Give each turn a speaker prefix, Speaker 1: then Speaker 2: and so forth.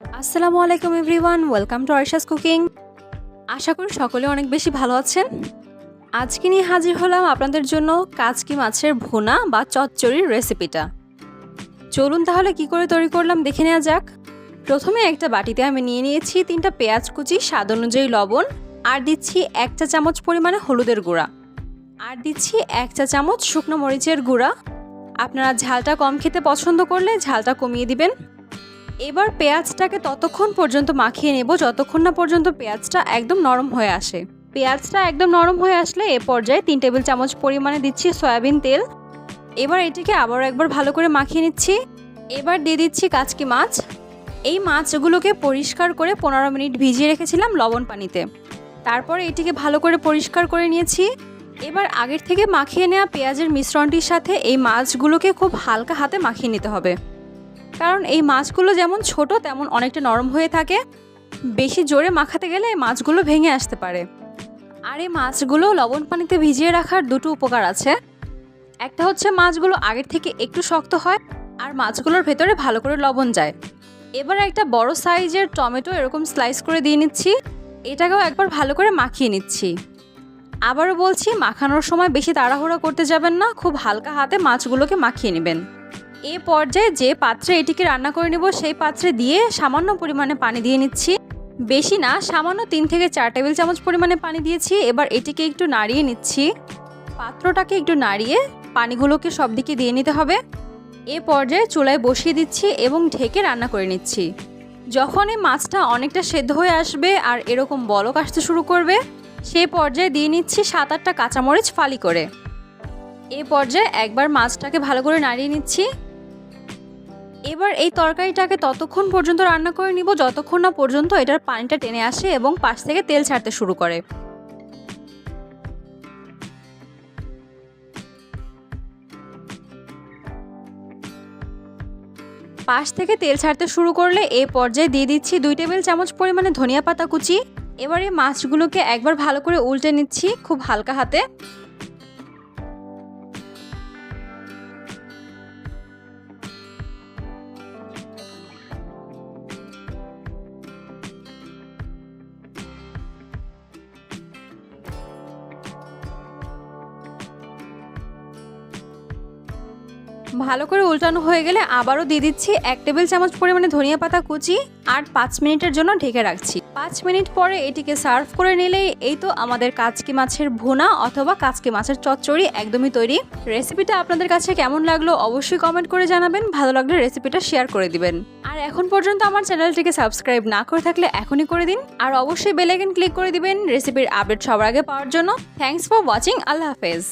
Speaker 1: আসসালামু আলাইকুম everyone, welcome to Arsha's cooking. আশা করি সকলে অনেক বেশি ভালো আছেন। আজকে নিয়ে হাজির হলাম আপনাদের জন্য কাচকি মাছের ভুনা বা চচ্চড়ির রেসিপিটা। চলুন তাহলে কি করে তৈরি করলাম দেখে নেওয়া যাক। প্রথমে একটা বাটিতে আমি নিয়ে নিয়েছি তিনটা পেঁয়াজ কুচি, স্বাদ অনুযায়ী লবণ, আর দিচ্ছি এক চা চামচ পরিমাণে হলুদের গুঁড়া। আর দিচ্ছি এক চা চামচ শুকনো মরিচের গুঁড়া। আপনারা ঝালটা কম খেতে পছন্দ করলে ঝালটা কমিয়ে দিবেন। এবার পেঁয়াজটাকে ততক্ষণ পর্যন্ত মাখিয়ে নেব, যতক্ষণ না পর্যন্ত পেঁয়াজটা একদম নরম হয়ে আসে। পেঁয়াজটা একদম নরম হয়ে আসলে এ পর্যায়ে তিন টেবিল চামচ পরিমাণে দিচ্ছি সয়াবিন তেল। এবার এটিকে আবারও একবার ভালো করে মাখিয়ে নিচ্ছি। এবার দিয়ে দিচ্ছি কাচকি মাছ। এই মাছগুলোকে পরিষ্কার করে পনেরো মিনিট ভিজিয়ে রেখেছিলাম লবণ পানিতে। তারপরে এটিকে ভালো করে পরিষ্কার করে নিয়েছি। এবার আগের থেকে মাখিয়ে নেওয়া পেঁয়াজের মিশ্রণটির সাথে এই মাছগুলোকে খুব হালকা হাতে মাখিয়ে নিতে হবে। কারণ এই মাছগুলো যেমন ছোট, তেমন অনেকটা নরম হয়ে থাকে। বেশি জোরে মাখাতে গেলে এই মাছগুলো ভেঙে আসতে পারে। আর এই মাছগুলো লবণ পানিতে ভিজিয়ে রাখার দুটো উপকার আছে। একটা হচ্ছে মাছগুলো আগের থেকে একটু শক্ত হয় আর মাছগুলোর ভেতরে ভালো করে লবণ যায়। এবার একটা বড় সাইজের টমেটো এরকম স্লাইস করে দিয়ে নিচ্ছি। এটাকেও একবার ভালো করে মাখিয়ে নিচ্ছি। আবারও বলছি, মাখানোর সময় বেশি তাড়াহুড়া করতে যাবেন না, খুব হালকা হাতে মাছগুলোকে মাখিয়ে নেবেন। এ পর্যায়ে যে পাত্রে এটিকে রান্না করে নেব, সেই পাত্রে দিয়ে সামান্য পরিমাণে পানি দিয়ে নিচ্ছি। বেশি না, সামান্য তিন থেকে চার টেবিল চামচ পরিমাণে পানি দিয়েছি। এবার এটিকে একটু নাড়িয়ে নিচ্ছি। পাত্রটাকে একটু নাড়িয়ে পানিগুলোকে সব দিকে দিয়ে নিতে হবে। এ পর্যায়ে চুলায় বসিয়ে দিচ্ছি এবং ঢেকে রান্না করে নিচ্ছি। যখন এই মাছটা অনেকটা সেদ্ধ হয়ে আসবে আর এরকম বলক আসতে শুরু করবে সে পর্যায়ে দিয়ে নিচ্ছি সাত আটটা কাঁচামরিচ ফালি করে। এ পর্যায়ে একবার মাছটাকে ভালো করে নাড়িয়ে নিচ্ছি। এবার এই তরকারিটাকে ততক্ষণ পর্যন্ত রান্না করে নিব, যতক্ষণ না পর্যন্ত এটার পানিটা টেনে আসে এবং পাশ থেকে তেল ছাড়তে শুরু করে। পাশ থেকে তেল ছাড়তে শুরু করলে এই পর্যায়ে দিয়ে দিচ্ছি দুই টেবিল চামচ পরিমাণে ধনিয়া পাতা কুচি। এবারে মাছগুলোকে একবার ভালো করে উল্টে নিচ্ছি খুব হালকা হাতে। ভালো করে উল্টানো হয়ে গেলে আবারও দিয়ে দিচ্ছি এক টেবিল চামচ পরিমাণে ধনিয়া পাতা কুচি আর পাঁচ মিনিটের জন্য ঢেকে রাখছি। পাঁচ মিনিট পরে এটিকে সার্ভ করে নিলেই এই তো আমাদের কাচকি মাছের ভুনা অথবা কাচকি মাছের চচ্চড়ি একদমই তৈরি। রেসিপিটা আপনাদের কাছে কেমন লাগল অবশ্যই কমেন্ট করে জানাবেন, ভালো লাগলে রেসিপিটা শেয়ার করে দিবেন। আর এখন পর্যন্ত আমার চ্যানেলটিকে সাবস্ক্রাইব না করে থাকলে এখনই করে দিন, আর অবশ্যই বেল ক্লিক করে দিবেন রেসিপির আপডেট সবার আগে পাওয়ার জন্য। থ্যাঙ্কস ফর ওয়াচিং আল্লাহ হাফেজ।